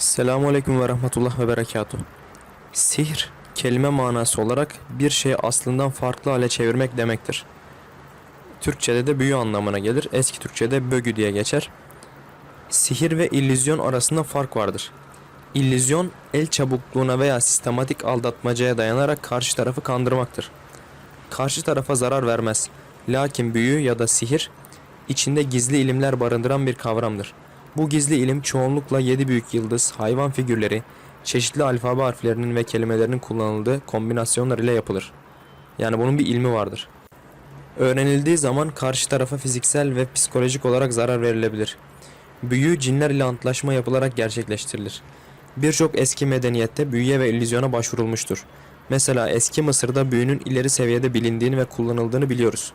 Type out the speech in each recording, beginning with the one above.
Selamun Aleyküm ve Rahmetullah ve Berekatuh. Sihr, kelime manası olarak bir şeyi aslından farklı hale çevirmek demektir. Türkçede de büyü anlamına gelir. Eski Türkçede bögü diye geçer. Sihir ve illüzyon arasında fark vardır. İllüzyon, el çabukluğuna veya sistematik aldatmacaya dayanarak karşı tarafı kandırmaktır. Karşı tarafa zarar vermez. Lakin büyü ya da sihir, içinde gizli ilimler barındıran bir kavramdır. Bu gizli ilim çoğunlukla yedi büyük yıldız, hayvan figürleri, çeşitli alfabe harflerinin ve kelimelerinin kullanıldığı kombinasyonlar ile yapılır. Yani bunun bir ilmi vardır. Öğrenildiği zaman karşı tarafa fiziksel ve psikolojik olarak zarar verilebilir. Büyü cinler ile antlaşma yapılarak gerçekleştirilir. Birçok eski medeniyette büyüye ve illüzyona başvurulmuştur. Mesela eski Mısır'da büyünün ileri seviyede bilindiğini ve kullanıldığını biliyoruz.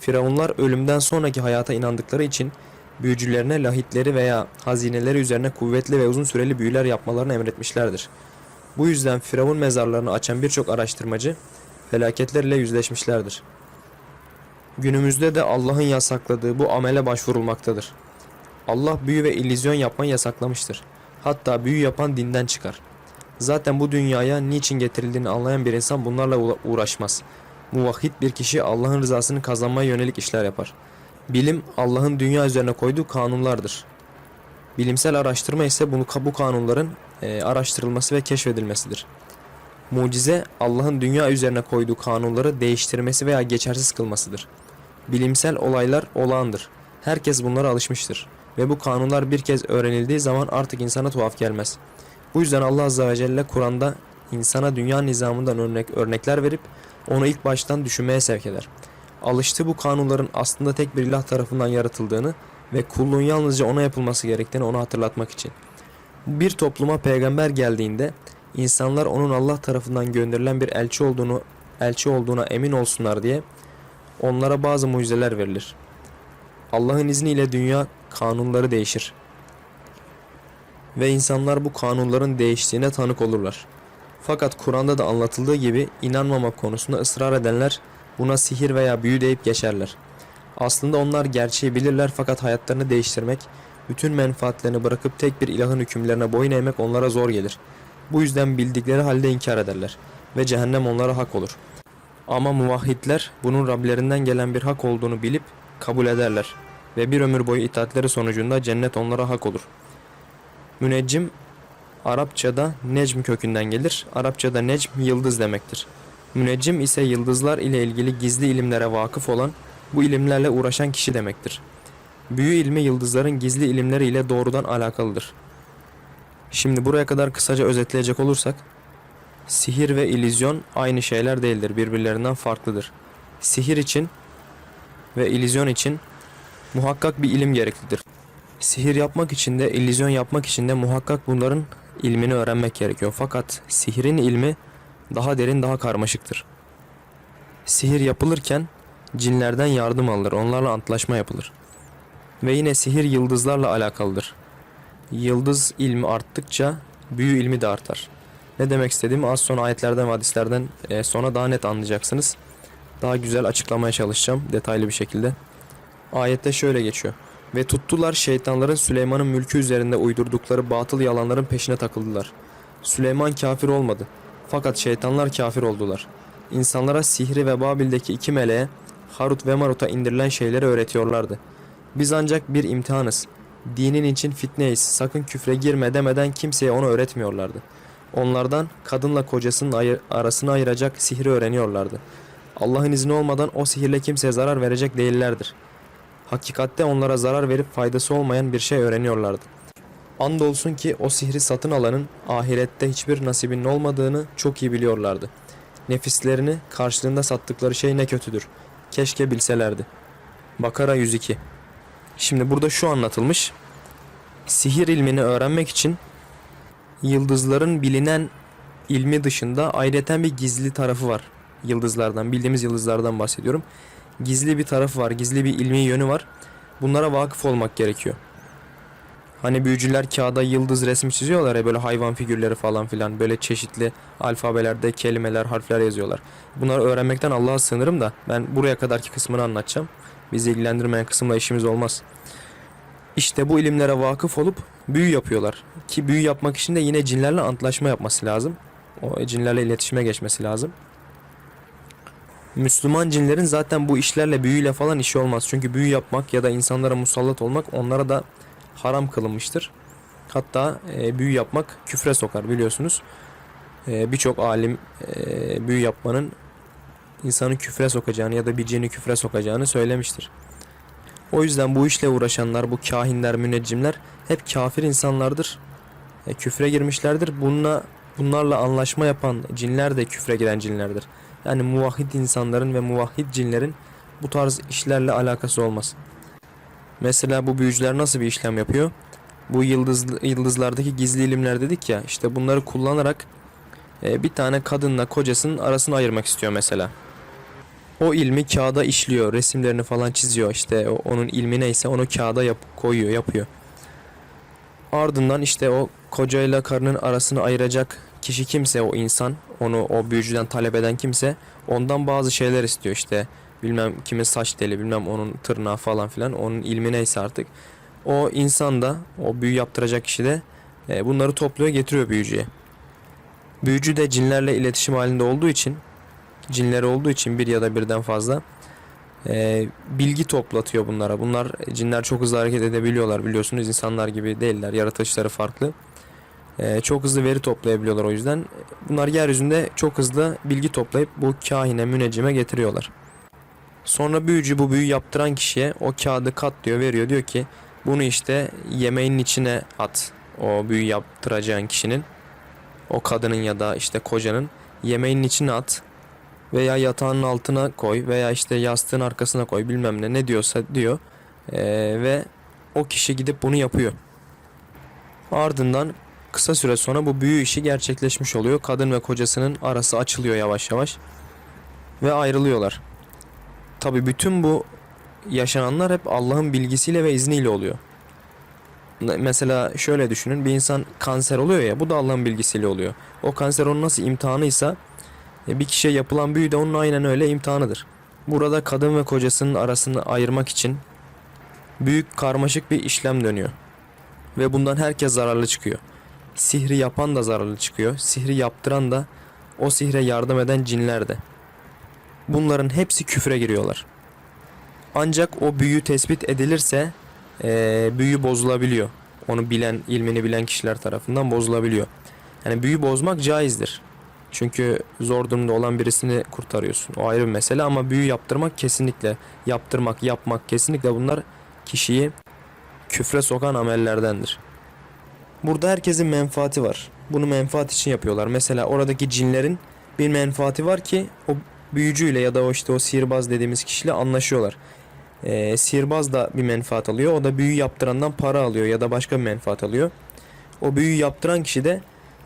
Firavunlar ölümden sonraki hayata inandıkları için büyücülerine lahitleri veya hazineleri üzerine kuvvetli ve uzun süreli büyüler yapmalarını emretmişlerdir. Bu yüzden Firavun mezarlarını açan birçok araştırmacı felaketlerle yüzleşmişlerdir. Günümüzde de Allah'ın yasakladığı bu amele başvurulmaktadır. Allah büyü ve illüzyon yapmayı yasaklamıştır. Hatta büyü yapan dinden çıkar. Zaten bu dünyaya niçin getirildiğini anlayan bir insan bunlarla uğra- uğraşmaz. Muvahhid bir kişi Allah'ın rızasını kazanmaya yönelik işler yapar. Bilim Allah'ın dünya üzerine koyduğu kanunlardır. Bilimsel araştırma ise bunu bu kanunların e, araştırılması ve keşfedilmesidir. Mucize Allah'ın dünya üzerine koyduğu kanunları değiştirmesi veya geçersiz kılmasıdır. Bilimsel olaylar olağandır. Herkes bunlara alışmıştır ve bu kanunlar bir kez öğrenildiği zaman artık insana tuhaf gelmez. Bu yüzden Allah Azze ve Celle Kur'an'da insana dünya nizamından örnek örnekler verip onu ilk baştan düşünmeye sevk eder. Alıştığı bu kanunların aslında tek bir ilah tarafından yaratıldığını ve kulluğun yalnızca ona yapılması gerektiğini ona hatırlatmak için. Bir topluma peygamber geldiğinde insanlar onun Allah tarafından gönderilen bir elçi olduğunu elçi olduğuna emin olsunlar diye onlara bazı mucizeler verilir. Allah'ın izniyle dünya kanunları değişir. Ve insanlar bu kanunların değiştiğine tanık olurlar. Fakat Kur'an'da da anlatıldığı gibi inanmamak konusunda ısrar edenler buna sihir veya büyü deyip geçerler. Aslında onlar gerçeği bilirler fakat hayatlarını değiştirmek, bütün menfaatlerini bırakıp tek bir ilahın hükümlerine boyun eğmek onlara zor gelir. Bu yüzden bildikleri halde inkar ederler ve cehennem onlara hak olur. Ama muvahhidler bunun Rablerinden gelen bir hak olduğunu bilip kabul ederler ve bir ömür boyu itaatleri sonucunda cennet onlara hak olur. Müneccim Arapçada necm kökünden gelir. Arapçada necm yıldız demektir. Müneccim ise yıldızlar ile ilgili gizli ilimlere vakıf olan, bu ilimlerle uğraşan kişi demektir. Büyü ilmi yıldızların gizli ilimleri ile doğrudan alakalıdır. Şimdi buraya kadar kısaca özetleyecek olursak, sihir ve illüzyon aynı şeyler değildir, birbirlerinden farklıdır. Sihir için ve illüzyon için muhakkak bir ilim gereklidir. Sihir yapmak için de, illüzyon yapmak için de muhakkak bunların ilmini öğrenmek gerekiyor. Fakat sihirin ilmi daha derin, daha karmaşıktır. Sihir yapılırken cinlerden yardım alınır, onlarla antlaşma yapılır. Ve yine sihir yıldızlarla alakalıdır. Yıldız ilmi arttıkça büyü ilmi de artar. Ne demek istediğimi az sonra ayetlerden ve hadislerden e, sonra daha net anlayacaksınız. Daha güzel açıklamaya çalışacağım detaylı bir şekilde. Ayette şöyle geçiyor. Ve tuttular şeytanların Süleyman'ın mülkü üzerinde uydurdukları batıl yalanların peşine takıldılar. Süleyman kafir olmadı. Fakat şeytanlar kafir oldular. İnsanlara sihri ve Babil'deki iki meleğe Harut ve Marut'a indirilen şeyleri öğretiyorlardı. Biz ancak bir imtihanız. Dinin için fitneyiz. Sakın küfre girme demeden kimseye onu öğretmiyorlardı. Onlardan kadınla kocasının ayı- arasını ayıracak sihri öğreniyorlardı. Allah'ın izni olmadan o sihirle kimseye zarar verecek değillerdir. Hakikatte onlara zarar verip faydası olmayan bir şey öğreniyorlardı. Andolsun ki o sihri satın alanın ahirette hiçbir nasibinin olmadığını çok iyi biliyorlardı. Nefislerini karşılığında sattıkları şey ne kötüdür. Keşke bilselerdi. Bakara 102 Şimdi burada şu anlatılmış. Sihir ilmini öğrenmek için yıldızların bilinen ilmi dışında ayrıca bir gizli tarafı var. Yıldızlardan, bildiğimiz yıldızlardan bahsediyorum. Gizli bir tarafı var, gizli bir ilmi yönü var. Bunlara vakıf olmak gerekiyor. Hani büyücüler kağıda yıldız resmi çiziyorlar ya böyle hayvan figürleri falan filan böyle çeşitli alfabelerde kelimeler, harfler yazıyorlar. Bunları öğrenmekten Allah'a sığınırım da ben buraya kadarki kısmını anlatacağım. Bizi ilgilendirmeyen kısımla işimiz olmaz. İşte bu ilimlere vakıf olup büyü yapıyorlar. Ki büyü yapmak için de yine cinlerle antlaşma yapması lazım. O cinlerle iletişime geçmesi lazım. Müslüman cinlerin zaten bu işlerle büyüyle falan işi olmaz. Çünkü büyü yapmak ya da insanlara musallat olmak onlara da haram kılınmıştır. Hatta e, büyü yapmak küfre sokar biliyorsunuz. E, Birçok alim e, büyü yapmanın insanı küfre sokacağını ya da bir cini küfre sokacağını söylemiştir. O yüzden bu işle uğraşanlar, bu kahinler, müneccimler hep kafir insanlardır. E, küfre girmişlerdir. Bununla, bunlarla anlaşma yapan cinler de küfre giren cinlerdir. Yani muvahhid insanların ve muvahhid cinlerin bu tarz işlerle alakası olmaz. Mesela bu büyücüler nasıl bir işlem yapıyor? Bu yıldız, yıldızlardaki gizli ilimler dedik ya işte bunları kullanarak e, bir tane kadınla kocasının arasını ayırmak istiyor mesela. O ilmi kağıda işliyor, resimlerini falan çiziyor işte onun ilmi neyse onu kağıda yap koyuyor, yapıyor. Ardından işte o kocayla karının arasını ayıracak kişi kimse o insan, onu o büyücüden talep eden kimse ondan bazı şeyler istiyor işte. Bilmem kimin saç teli, bilmem onun tırnağı falan filan, onun ilmi neyse artık. O insan da, o büyü yaptıracak kişi de e, bunları topluyor getiriyor büyücüye. Büyücü de cinlerle iletişim halinde olduğu için, cinleri olduğu için bir ya da birden fazla e, bilgi toplatıyor bunlara. Bunlar cinler çok hızlı hareket edebiliyorlar biliyorsunuz insanlar gibi değiller. Yaratılışları farklı. E, çok hızlı veri toplayabiliyorlar o yüzden. Bunlar yeryüzünde çok hızlı bilgi toplayıp bu kahine, müneccime getiriyorlar. Sonra büyücü bu büyü yaptıran kişiye o kağıdı katlıyor, veriyor. Diyor ki bunu işte yemeğin içine at. O büyü yaptıracağın kişinin. O kadının ya da işte kocanın yemeğin içine at veya yatağının altına koy veya işte yastığın arkasına koy bilmem ne ne diyorsa diyor Ee, ve o kişi gidip bunu yapıyor. Ardından kısa süre sonra bu büyü işi gerçekleşmiş oluyor. Kadın ve kocasının arası açılıyor yavaş yavaş ve ayrılıyorlar. Tabi bütün bu yaşananlar hep Allah'ın bilgisiyle ve izniyle oluyor. Mesela şöyle düşünün bir insan kanser oluyor ya bu da Allah'ın bilgisiyle oluyor. O kanser onun nasıl imtihanıysa e, bir kişiye yapılan büyü de onun aynen öyle imtihanıdır. Burada kadın ve kocasının arasını ayırmak için büyük karmaşık bir işlem dönüyor. Ve bundan herkes zararlı çıkıyor. Sihri yapan da zararlı çıkıyor. Sihri yaptıran da o sihre yardım eden cinler de. Bunların hepsi küfre giriyorlar. Ancak o büyü tespit edilirse eee, büyü bozulabiliyor. Onu bilen, ilmini bilen kişiler tarafından bozulabiliyor. Yani büyü bozmak caizdir. Çünkü zor durumda olan birisini kurtarıyorsun. O ayrı bir mesele ama büyü yaptırmak kesinlikle yaptırmak, yapmak kesinlikle bunlar kişiyi küfre sokan amellerdendir. Burada herkesin menfaati var. Bunu menfaat için yapıyorlar. Mesela oradaki cinlerin bir menfaati var ki o büyücüyle ya da o işte o sihirbaz dediğimiz kişiyle anlaşıyorlar. Ee, sihirbaz da bir menfaat alıyor. O da büyü yaptırandan para alıyor ya da başka bir menfaat alıyor. O büyü yaptıran kişi de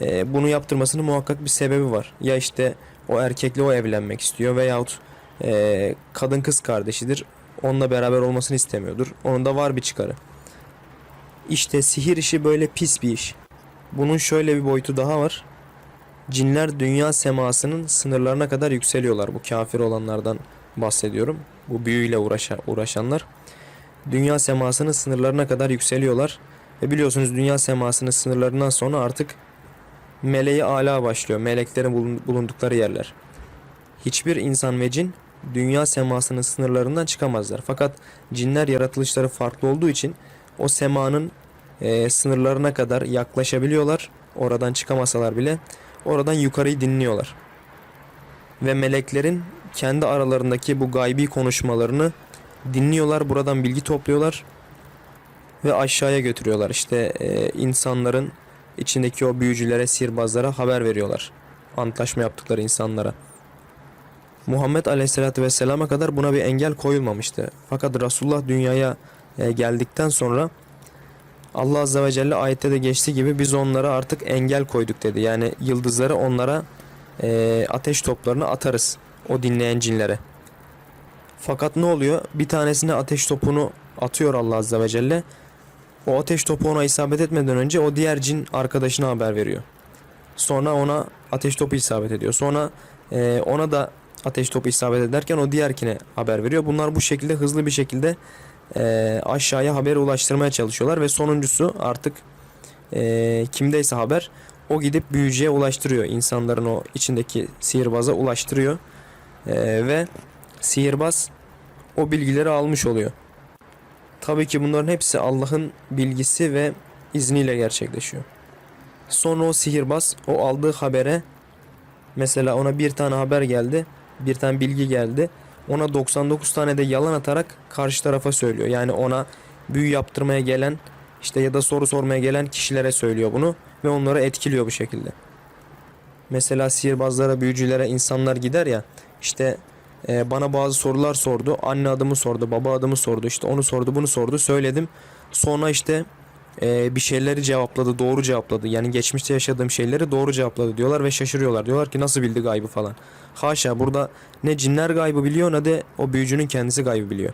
e, bunu yaptırmasının muhakkak bir sebebi var. Ya işte o erkekle o evlenmek istiyor veyahut e, kadın kız kardeşidir. Onunla beraber olmasını istemiyordur. Onun da var bir çıkarı. İşte sihir işi böyle pis bir iş. Bunun şöyle bir boyutu daha var. Cinler dünya semasının sınırlarına kadar yükseliyorlar. Bu kafir olanlardan bahsediyorum. Bu büyüyle uğraşa, uğraşanlar. Dünya semasının sınırlarına kadar yükseliyorlar. Ve biliyorsunuz dünya semasının sınırlarından sonra artık meleği ala başlıyor. Meleklerin bulun- bulundukları yerler. Hiçbir insan ve cin dünya semasının sınırlarından çıkamazlar. Fakat cinler yaratılışları farklı olduğu için o semanın e, sınırlarına kadar yaklaşabiliyorlar. Oradan çıkamasalar bile oradan yukarıyı dinliyorlar. Ve meleklerin kendi aralarındaki bu gaybi konuşmalarını dinliyorlar. Buradan bilgi topluyorlar ve aşağıya götürüyorlar. İşte e, insanların içindeki o büyücülere, sihirbazlara haber veriyorlar. Antlaşma yaptıkları insanlara. Muhammed Aleyhisselatü Vesselam'a kadar buna bir engel koyulmamıştı. Fakat Resulullah dünyaya e, geldikten sonra Allah Azze ve Celle ayette de geçtiği gibi biz onlara artık engel koyduk dedi. Yani yıldızları onlara e, ateş toplarını atarız o dinleyen cinlere. Fakat ne oluyor? Bir tanesine ateş topunu atıyor Allah Azze ve Celle. O ateş topu ona isabet etmeden önce o diğer cin arkadaşına haber veriyor. Sonra ona ateş topu isabet ediyor. Sonra e, ona da ateş topu isabet ederken o diğerkine haber veriyor. Bunlar bu şekilde hızlı bir şekilde e, aşağıya haberi ulaştırmaya çalışıyorlar ve sonuncusu artık e, kimdeyse haber o gidip büyücüye ulaştırıyor. İnsanların o içindeki sihirbaza ulaştırıyor. E, ve sihirbaz o bilgileri almış oluyor. Tabii ki bunların hepsi Allah'ın bilgisi ve izniyle gerçekleşiyor. Sonra o sihirbaz o aldığı habere mesela ona bir tane haber geldi, bir tane bilgi geldi. Ona 99 tane de yalan atarak karşı tarafa söylüyor. Yani ona büyü yaptırmaya gelen işte ya da soru sormaya gelen kişilere söylüyor bunu ve onları etkiliyor bu şekilde. Mesela sihirbazlara, büyücülere insanlar gider ya işte e, bana bazı sorular sordu. Anne adımı sordu, baba adımı sordu. işte onu sordu, bunu sordu. Söyledim. Sonra işte e, bir şeyleri cevapladı, doğru cevapladı. Yani geçmişte yaşadığım şeyleri doğru cevapladı diyorlar ve şaşırıyorlar. Diyorlar ki nasıl bildi gaybı falan. Haşa burada ne cinler gaybı biliyor ne de o büyücünün kendisi gaybı biliyor.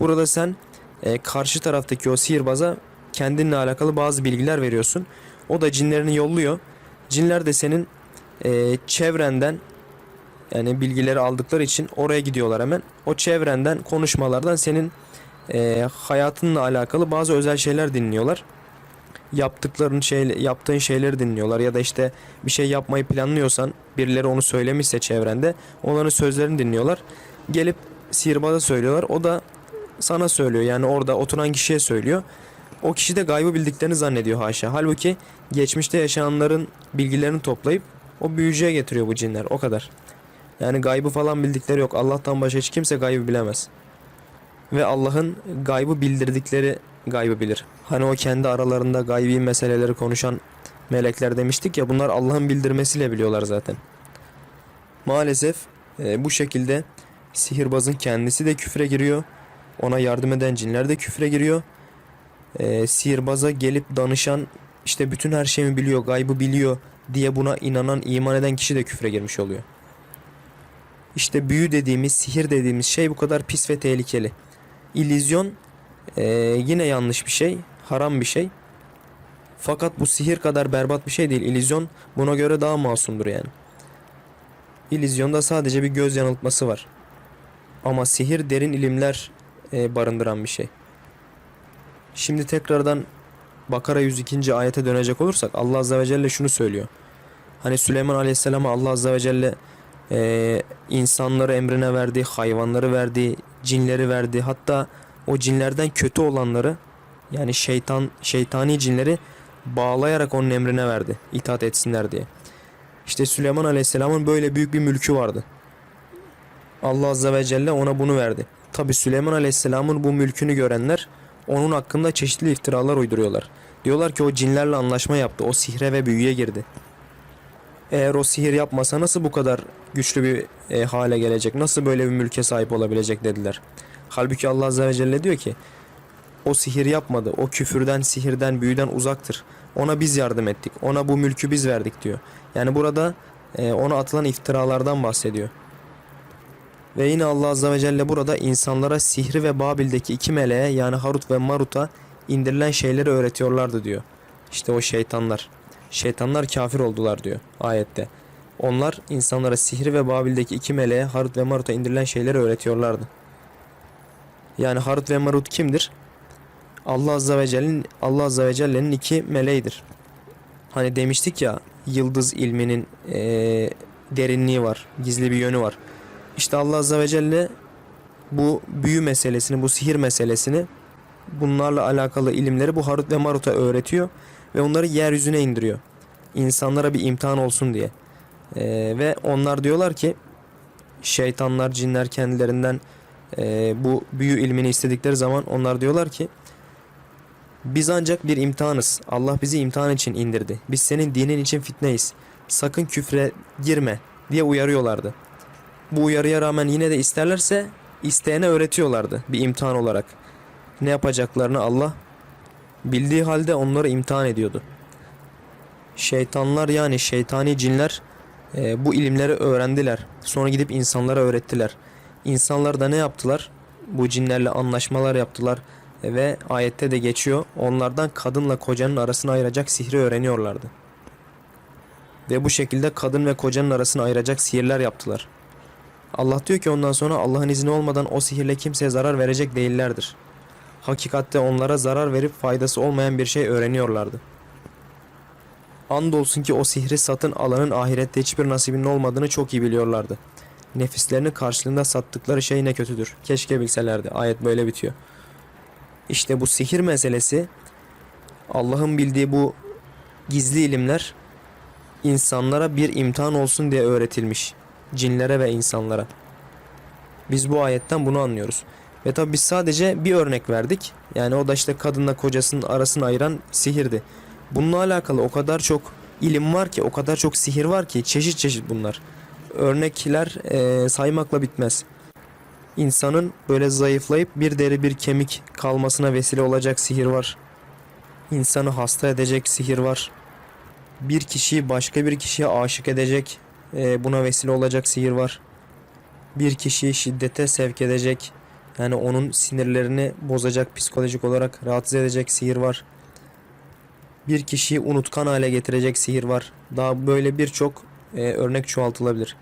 Burada sen e, karşı taraftaki o sihirbaza kendinle alakalı bazı bilgiler veriyorsun. O da cinlerini yolluyor. Cinler de senin e, çevrenden yani bilgileri aldıkları için oraya gidiyorlar hemen. O çevrenden, konuşmalardan senin e, hayatınla alakalı bazı özel şeyler dinliyorlar. Yaptıkların şey, yaptığın şeyleri dinliyorlar ya da işte bir şey yapmayı planlıyorsan birileri onu söylemişse çevrende onların sözlerini dinliyorlar. Gelip sihirbaza söylüyorlar. O da sana söylüyor. Yani orada oturan kişiye söylüyor. O kişi de gaybı bildiklerini zannediyor haşa. Halbuki geçmişte yaşananların bilgilerini toplayıp o büyücüye getiriyor bu cinler. O kadar. Yani gaybı falan bildikleri yok. Allah'tan başka hiç kimse gaybı bilemez. Ve Allah'ın gaybı bildirdikleri gaybı bilir. Hani o kendi aralarında gaybi meseleleri konuşan melekler demiştik ya bunlar Allah'ın bildirmesiyle biliyorlar zaten. Maalesef e, bu şekilde sihirbazın kendisi de küfre giriyor. Ona yardım eden cinler de küfre giriyor. E, sihirbaza gelip danışan işte bütün her şeyimi biliyor, gaybı biliyor diye buna inanan, iman eden kişi de küfre girmiş oluyor. İşte büyü dediğimiz, sihir dediğimiz şey bu kadar pis ve tehlikeli. İllüzyon eee, yine yanlış bir şey, haram bir şey. Fakat bu sihir kadar berbat bir şey değil. İllüzyon buna göre daha masumdur yani. İllüzyonda sadece bir göz yanıltması var. Ama sihir derin ilimler eee, barındıran bir şey. Şimdi tekrardan Bakara 102. ayete dönecek olursak Allah Azze ve Celle şunu söylüyor. Hani Süleyman Aleyhisselam'a Allah Azze ve Celle e, insanları emrine verdi, hayvanları verdi, cinleri verdi. Hatta o cinlerden kötü olanları yani şeytan şeytani cinleri bağlayarak onun emrine verdi. itaat etsinler diye. İşte Süleyman Aleyhisselam'ın böyle büyük bir mülkü vardı. Allah Azze ve Celle ona bunu verdi. Tabi Süleyman Aleyhisselam'ın bu mülkünü görenler onun hakkında çeşitli iftiralar uyduruyorlar. Diyorlar ki o cinlerle anlaşma yaptı. O sihre ve büyüye girdi. Eğer o sihir yapmasa nasıl bu kadar güçlü bir e, hale gelecek? Nasıl böyle bir mülke sahip olabilecek dediler. Halbuki Allah Azze ve Celle diyor ki o sihir yapmadı. O küfürden, sihirden, büyüden uzaktır. Ona biz yardım ettik. Ona bu mülkü biz verdik diyor. Yani burada e, ona atılan iftiralardan bahsediyor. Ve yine Allah Azze ve Celle burada insanlara sihri ve Babil'deki iki meleğe yani Harut ve Marut'a indirilen şeyleri öğretiyorlardı diyor. İşte o şeytanlar. Şeytanlar kafir oldular diyor ayette. Onlar insanlara sihri ve Babil'deki iki meleğe Harut ve Marut'a indirilen şeyleri öğretiyorlardı. Yani Harut ve Marut kimdir? Allah Azze ve Celle'nin Allah Azze ve Celle'nin iki meleğidir. Hani demiştik ya yıldız ilminin eee, derinliği var, gizli bir yönü var. İşte Allah Azze ve Celle bu büyü meselesini, bu sihir meselesini bunlarla alakalı ilimleri bu Harut ve Marut'a öğretiyor ve onları yeryüzüne indiriyor. İnsanlara bir imtihan olsun diye. Ee, ve onlar diyorlar ki şeytanlar, cinler kendilerinden e, bu büyü ilmini istedikleri zaman onlar diyorlar ki biz ancak bir imtihanız. Allah bizi imtihan için indirdi. Biz senin dinin için fitneyiz. Sakın küfre girme diye uyarıyorlardı. Bu uyarıya rağmen yine de isterlerse isteyene öğretiyorlardı bir imtihan olarak. Ne yapacaklarını Allah bildiği halde onları imtihan ediyordu. Şeytanlar yani şeytani cinler e, bu ilimleri öğrendiler. Sonra gidip insanlara öğrettiler. İnsanlar da ne yaptılar? Bu cinlerle anlaşmalar yaptılar e, ve ayette de geçiyor. Onlardan kadınla kocanın arasını ayıracak sihri öğreniyorlardı. Ve bu şekilde kadın ve kocanın arasını ayıracak sihirler yaptılar. Allah diyor ki ondan sonra Allah'ın izni olmadan o sihirle kimseye zarar verecek değillerdir. Hakikatte onlara zarar verip faydası olmayan bir şey öğreniyorlardı. Andolsun ki o sihri satın alanın ahirette hiçbir nasibinin olmadığını çok iyi biliyorlardı. Nefislerini karşılığında sattıkları şey ne kötüdür. Keşke bilselerdi. Ayet böyle bitiyor. İşte bu sihir meselesi Allah'ın bildiği bu gizli ilimler insanlara bir imtihan olsun diye öğretilmiş. Cinlere ve insanlara. Biz bu ayetten bunu anlıyoruz. Ve tabi biz sadece bir örnek verdik. Yani o da işte kadınla kocasının arasını ayıran sihirdi. Bununla alakalı o kadar çok ilim var ki, o kadar çok sihir var ki çeşit çeşit bunlar. Örnekler eee, saymakla bitmez. İnsanın böyle zayıflayıp bir deri bir kemik kalmasına vesile olacak sihir var. İnsanı hasta edecek sihir var. Bir kişiyi başka bir kişiye aşık edecek, eee, buna vesile olacak sihir var. Bir kişiyi şiddete sevk edecek, yani onun sinirlerini bozacak, psikolojik olarak rahatsız edecek sihir var. Bir kişiyi unutkan hale getirecek sihir var. Daha böyle birçok e, örnek çoğaltılabilir.